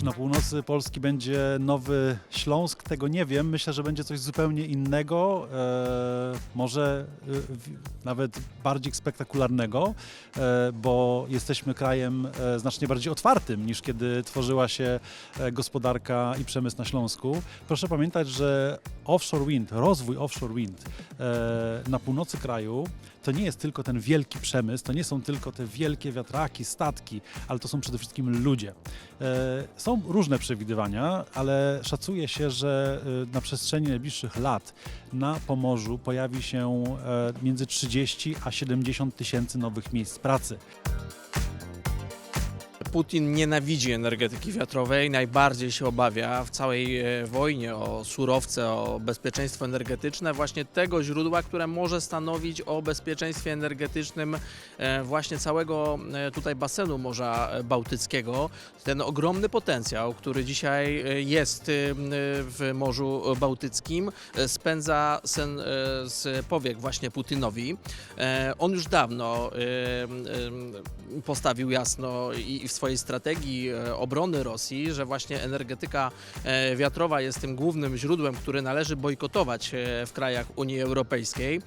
Czy na północy Polski będzie Nowy Śląsk? Tego nie wiem. Myślę, że będzie coś zupełnie innego, e, może e, nawet bardziej spektakularnego, e, bo jesteśmy krajem e, znacznie bardziej otwartym niż kiedy tworzyła się e, gospodarka i przemysł na Śląsku. Proszę pamiętać, że offshore wind, rozwój offshore wind e, na północy kraju to nie jest tylko ten wielki przemysł, to nie są tylko te wielkie wiatraki, statki, ale to są przede wszystkim ludzie. E, Są różne przewidywania, ale szacuje się, że e, na przestrzeni najbliższych lat na Pomorzu pojawi się między 30 a 70 tysięcy nowych miejsc pracy. Putin nienawidzi energetyki wiatrowej, najbardziej się obawia w całej e, wojnie o surowce, o bezpieczeństwo energetyczne, właśnie tego źródła, które może stanowić o bezpieczeństwie energetycznym e, właśnie całego e, tutaj basenu Morza Bałtyckiego. Ten ogromny potencjał, który dzisiaj jest w Morzu Bałtyckim, spędza sen z powiek właśnie Putinowi. On już dawno postawił jasno i w swojej strategii e, obrony Rosji, że właśnie energetyka e, wiatrowa jest tym głównym źródłem, który należy bojkotować e, w krajach Unii Europejskiej.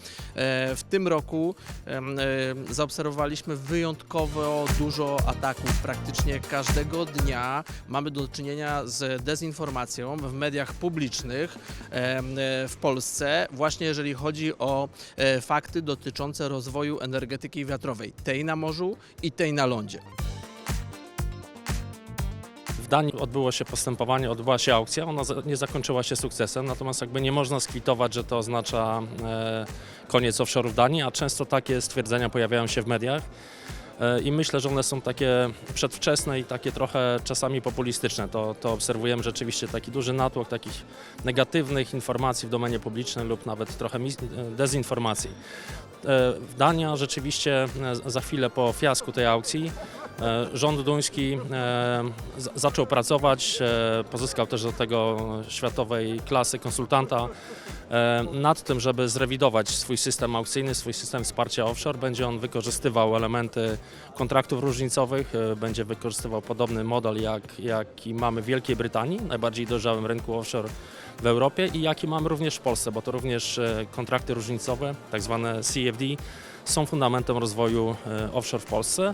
W tym roku zaobserwowaliśmy wyjątkowo dużo ataków. Praktycznie każdego dnia mamy do czynienia z dezinformacją w mediach publicznych w Polsce, właśnie jeżeli chodzi o fakty dotyczące rozwoju energetyki wiatrowej, tej na morzu i tej na lądzie. Danii odbyło się postępowanie, odbyła się aukcja, ona nie zakończyła się sukcesem, natomiast jakby nie można skwitować, że to oznacza e, koniec offshore w Danii, a często takie stwierdzenia pojawiają się w mediach. E, I myślę, że one są takie przedwczesne i takie trochę czasami populistyczne. To, to obserwujemy rzeczywiście taki duży natłok takich negatywnych informacji w domenie publicznej lub nawet trochę mis- dezinformacji. E, Dania rzeczywiście e, za chwilę po fiasku tej aukcji e, rząd duński e, zaczął pracować, e, pozyskał też do tego światowej klasy konsultanta e, nad tym, żeby zrewidować swój system aukcyjny, swój system wsparcia offshore. Będzie on wykorzystywał elementy kontraktów różnicowych, e, będzie wykorzystywał podobny model, jak, jaki mamy w Wielkiej Brytanii, najbardziej dojrzałym rynku offshore w Europie i jaki mamy również w Polsce, bo to również e, kontrakty różnicowe, tak zwane CFD, są fundamentem rozwoju e, offshore w Polsce.